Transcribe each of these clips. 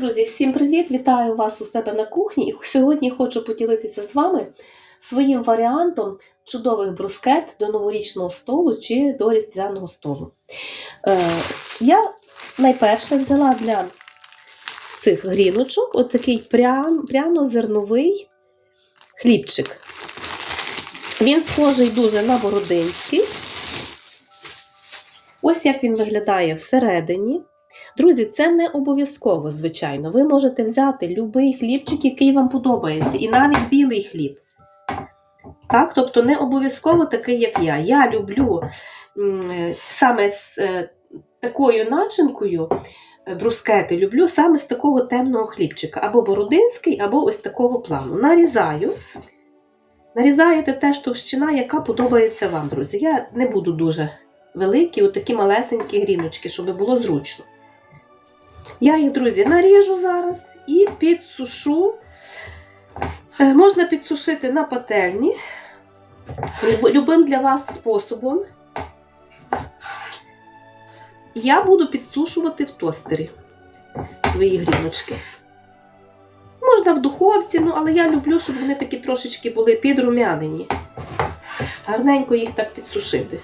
Друзі, всім привіт! Вітаю вас у себе на кухні. І сьогодні хочу поділитися з вами своїм варіантом чудових брускет до новорічного столу чи до різдвяного столу. Е, я найперше взяла для цих гріночок от такий прям, пряно-зерновий хлібчик. Він схожий дуже на бородинський. Ось як він виглядає всередині. Друзі, це не обов'язково, звичайно. Ви можете взяти будь-який хлібчик, який вам подобається, і навіть білий хліб. Так, Тобто не обов'язково такий, як я. Я люблю саме з е, такою начинкою е, брускети, люблю саме з такого темного хлібчика, або бородинський, або ось такого плану. Нарізаю. Нарізаєте теж товщина, яка подобається вам, друзі. Я не буду дуже великі, отакі малесенькі гріночки, щоб було зручно. Я їх, друзі, наріжу зараз і підсушу. Е, Можна підсушити на пательні любим для вас способом. Я буду підсушувати в тостері свої гріночки. Можна в духовці, ну, але я люблю, щоб вони такі трошечки були підрумянені. Гарненько їх так підсушити.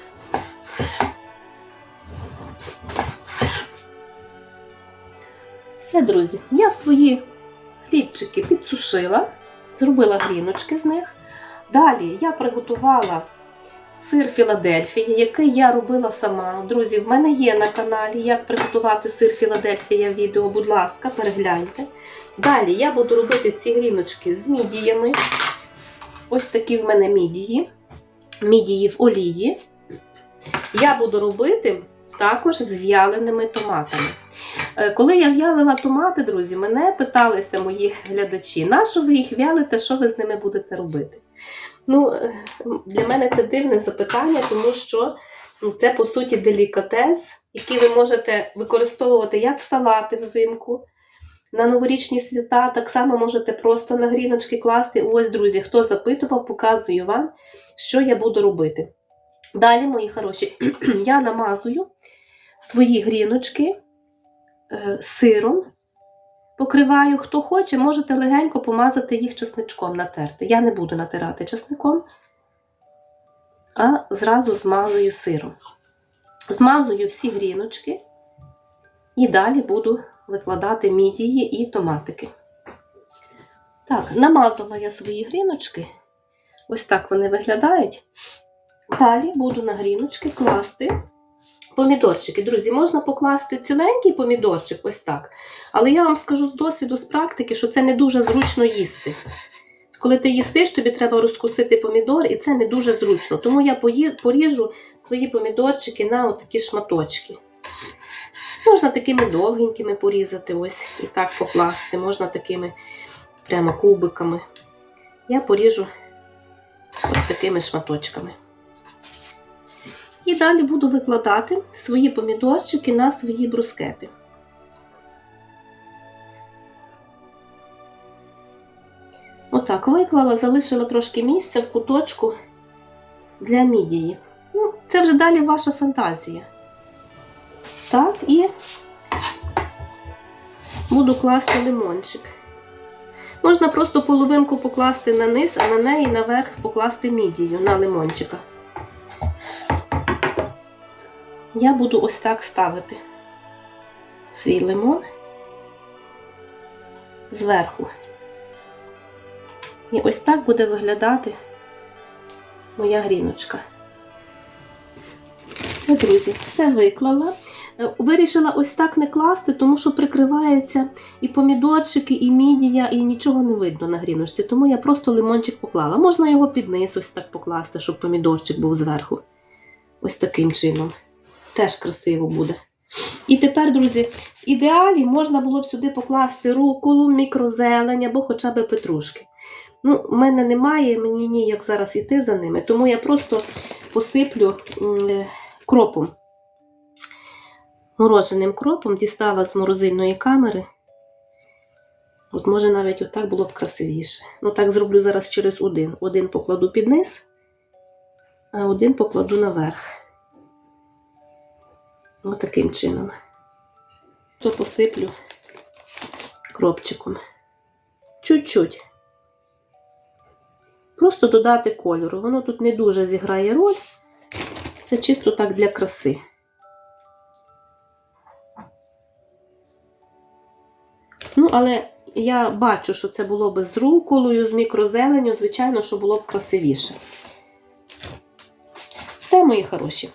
Все, друзі, я свої хлібчики підсушила, зробила гріночки з них. Далі я приготувала сир Філадельфія, який я робила сама. Друзі, в мене є на каналі, як приготувати сир Філадельфія відео, будь ласка, перегляньте. Далі я буду робити ці гріночки з мідіями. Ось такі в мене мідії. Мідії в олії. Я буду робити також з в'яленими томатами. Е, Коли я в'ялила томати, друзі, мене питалися мої глядачі, на що ви їх в'ялите, що ви з ними будете робити? Ну, е, для мене це дивне запитання, тому що ну, це, по суті, делікатес, який ви можете використовувати як в салати взимку, на новорічні свята, так само можете просто на гріночки класти. Ось, друзі, хто запитував, показую вам, що я буду робити. Далі, мої хороші, я намазую свої гріночки сиром. Покриваю, хто хоче, можете легенько помазати їх чесничком натерти. Я не буду натирати чесником, а зразу змазую сиром. Змазую всі гріночки і далі буду викладати мідії і томатики. Так, намазала я свої гріночки. Ось так вони виглядають. Далі буду на гріночки класти помідорчики. Друзі, можна покласти ціленький помідорчик, ось так. Але я вам скажу з досвіду, з практики, що це не дуже зручно їсти. Коли ти їстиш, тобі треба розкусити помідор, і це не дуже зручно. Тому я поріжу свої помідорчики на отакі шматочки. Можна такими довгенькими порізати, ось і так покласти, можна такими прямо кубиками. Я поріжу ось такими шматочками. І далі буду викладати свої помідорчики на свої брускети. Отак, виклала, залишила трошки місця в куточку для мідії. Ну, це вже далі ваша фантазія. Так, і буду класти лимончик. Можна просто половинку покласти на низ, а на неї наверх покласти мідію на лимончика. Я буду ось так ставити свій лимон зверху. І ось так буде виглядати моя гріночка. Все, друзі, все виклала. Е, Вирішила ось так не класти, тому що прикривається і помідорчики, і мідія, і нічого не видно на гріночці. Тому я просто лимончик поклала. Можна його під низ ось так покласти, щоб помідорчик був зверху. Ось таким чином. Теж красиво буде. І тепер, друзі, в ідеалі можна було б сюди покласти руколу, мікрозелень або хоча б петрушки. Ну, в мене немає, мені ніяк зараз йти за ними, тому я просто посиплю е, кропом. Мороженим кропом дістала з морозильної камери. От може навіть отак було б красивіше. Ну так зроблю зараз через один. Один покладу під низ, а один покладу наверх. Ось таким чином. То посиплю кропчиком. Чуть-чуть. Просто додати кольору. Воно тут не дуже зіграє роль. Це чисто так для краси. Ну, але я бачу, що це було би з руколою, з мікрозеленю, звичайно, що було б красивіше. Все, мої хороші.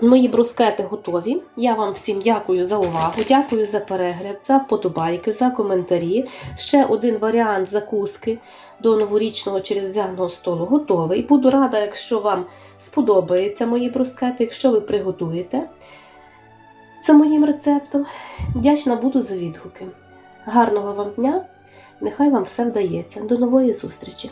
Мої брускети готові. Я вам всім дякую за увагу, дякую за перегляд, за вподобайки, за коментарі. Ще один варіант закуски до новорічного чи різдвяного столу готовий. Буду рада, якщо вам сподобаються мої брускети, якщо ви приготуєте за моїм рецептом. Вдячна буду за відгуки. Гарного вам дня! Нехай вам все вдається. До нової зустрічі!